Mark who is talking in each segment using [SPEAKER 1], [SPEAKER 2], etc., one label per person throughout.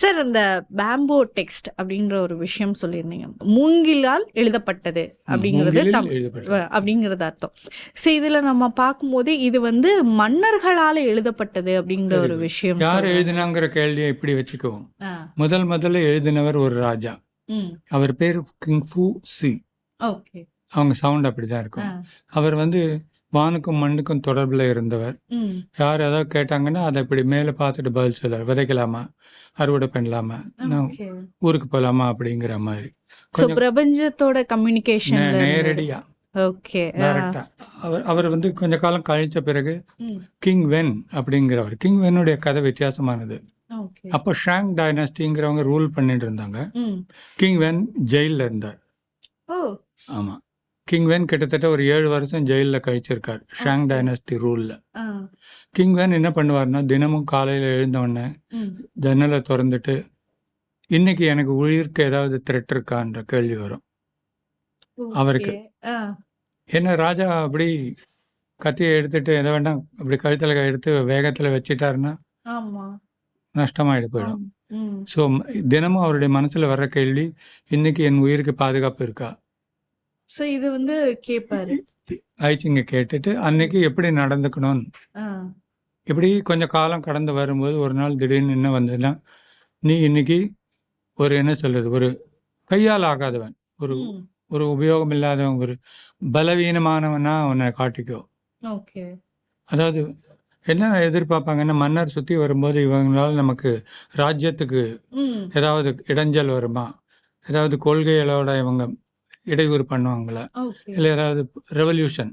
[SPEAKER 1] Sir அந்த பேம்போ text அப்படின்ற ஒரு விஷயம் சொல்லியிருந்தீங்க. மூங்கிலால் எழுதப்பட்டது அப்படிங்கிறது அப்படிங்கிறது அர்த்தம். ஸோ இதுல நம்ம பார்க்கும்போது இது வந்து மன்னர்களால எழுதப்பட்டது அப்படிங்கிற ஒரு விஷயம்
[SPEAKER 2] யார். எழுதினாங்கிற கேள்வியை இப்படி வச்சுக்குவோம். முதல் முதல்ல எழுதினவர் ஒரு ராஜா. அவர் பேர் கிங் ஃபூ சி.
[SPEAKER 1] ஓகே.
[SPEAKER 2] அவங்க சவுண்ட் அப்படிதான் இருக்கும். அவர் வந்து வானுக்கும் மண்ணுக்கும் தொடர்புல இருந்தவர். யார் ஏதாவது கேட்டாங்கன்னா அதை இப்படி மேலே பார்த்துட்டு பதில் சொல்லுவார் விதைக்கலாமா? அறுவடை பண்ணலாமா? ஊருக்கு போகலாமா அப்படிங்கிற மாதிரி.
[SPEAKER 1] பிரபஞ்சத்தோட கம்யூனிகேஷன்
[SPEAKER 2] நேரடியா. அவர் அவர் வந்து கொஞ்ச காலம் கழிச்ச பிறகு கிங் வென் அப்படிங்கிறவர். கிங் வென்னுடைய கதை வித்தியாசமானது. அப்போ ஷாங் டைனஸ்டிங்கிறவங்க ரூல் பண்ணிட்டு இருந்தாங்க. கிங் வென் ஜெயிலில் இருந்தார்.
[SPEAKER 1] ஓ.
[SPEAKER 2] ஆமாம் கிங் வென் கிட்டத்தட்ட ஒரு ஏழு வருஷம் ஜெயிலில் கழிச்சிருக்கார். ஷாங். டைனஸ்டி ரூலில்
[SPEAKER 1] ஆ,
[SPEAKER 2] கிங் வென் என்ன பண்ணுவார்னா தினமும் காலையில் எழுந்த உடனே
[SPEAKER 1] ம்,
[SPEAKER 2] ஜன்னலை திறந்துட்டு இன்னைக்கு எனக்கு உயிருக்கு ஏதாவது த்ரெட் இருக்கான்ற கேள்வி வரும். அவருக்கு. ஏன்னா ராஜா அப்படி கத்தியை எடுத்துட்டு எதை வேண்டாம் அப்படி கழுத்தில் எடுத்து வேகத்தில் வச்சிட்டாருன்னா நஷ்டமாயிட்டு போயிடும். ஸோ தினமும் அவருடைய மனசில் வர்ற கேள்வி இன்னைக்கு என் உயிருக்கு பாதுகாப்பு இருக்கா?
[SPEAKER 1] ஸோ இது வந்து கேட்பாரு
[SPEAKER 2] ஐச்சிங்க கேட்டுட்டு அன்னைக்கு எப்படி நடந்துக்கணும்?
[SPEAKER 1] ஆ,
[SPEAKER 2] இப்படி கொஞ்சம் காலம் கடந்து வரும்போது ஒரு நாள் திடீர்னு என்ன வந்ததுன்னா நீ இன்னைக்கு ஒரு என்ன சொல்றது ஒரு கையால் ஆகாதவன் ஒரு ஒரு உபயோகம் இல்லாதவன் ஒரு பலவீனமானவனா உன்னை காட்டிக்கோ. அதாவது என்ன எதிர்பார்ப்பாங்கன்னா மன்னர் சுற்றி வரும்போது இவங்களால நமக்கு ராஜ்யத்துக்கு ஏதாவது இடைஞ்சல் வருமா? ஏதாவது கொள்கைகளோட இவங்க இடையூறு பண்ணுவாங்களா? இல்லை ஏதாவது ரெவல்யூஷன்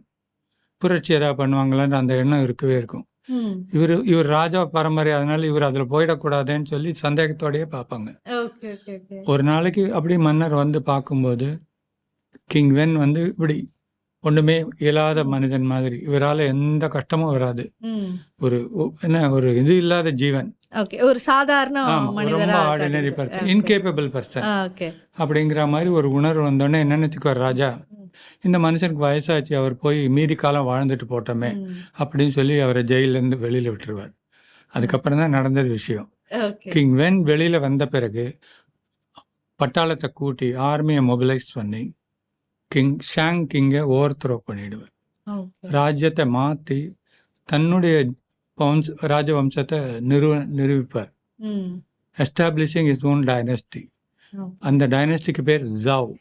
[SPEAKER 2] புரட்சி ஏதாவது பண்ணுவாங்களான்ற அந்த எண்ணம் இருக்கவே இருக்கும். இவர் இவர் ராஜா பரம்பரை அதனால இவர் அதில் போயிடக்கூடாதுன்னு சொல்லி சந்தேகத்தோடயே பார்ப்பாங்க. ஒரு நாளைக்கு அப்படி மன்னர் வந்து பார்க்கும்போது கிங் வென் வந்து இப்படி ஒன்றுமே இயலாத மனிதன் மாதிரி இவரால் எந்த கஷ்டமும் வராது. ஒரு என்ன ஒரு இது இல்லாத ஜீவன்.
[SPEAKER 1] ஓகே ஒரு சாதாரண மனிதரா
[SPEAKER 2] ordinary. Person
[SPEAKER 1] okay.
[SPEAKER 2] Incapable person
[SPEAKER 1] okay
[SPEAKER 2] அப்படிங்கிற மாதிரி ஒரு உணர்வு வந்தோடனே என்ன நினைச்சுக்குவார் ராஜா. இந்த மனுஷனுக்கு வயசாச்சு அவர் போய் மீதி காலம் வாழ்ந்துட்டு போட்டோமே அப்படின்னு சொல்லி அவரை ஜெயிலேருந்து வெளியில் விட்டுருவார். அதுக்கப்புறம் தான் நடந்தது விஷயம். கிங் வென் வெளியில வந்த பிறகு பட்டாளத்தை கூட்டி ஆர்மியை மொபிலைஸ் பண்ணி கிங் ஷாங் கிங்கை ஓவர் த்ரோ பண்ணிடுவார் ராஜ்யத்தை மாற்றி தன்னுடைய Pons Rajavamsata Nirvipar, mm.
[SPEAKER 1] establishing
[SPEAKER 2] his own dynasty. Oh.
[SPEAKER 1] And
[SPEAKER 2] the dynasty ke per Zhao.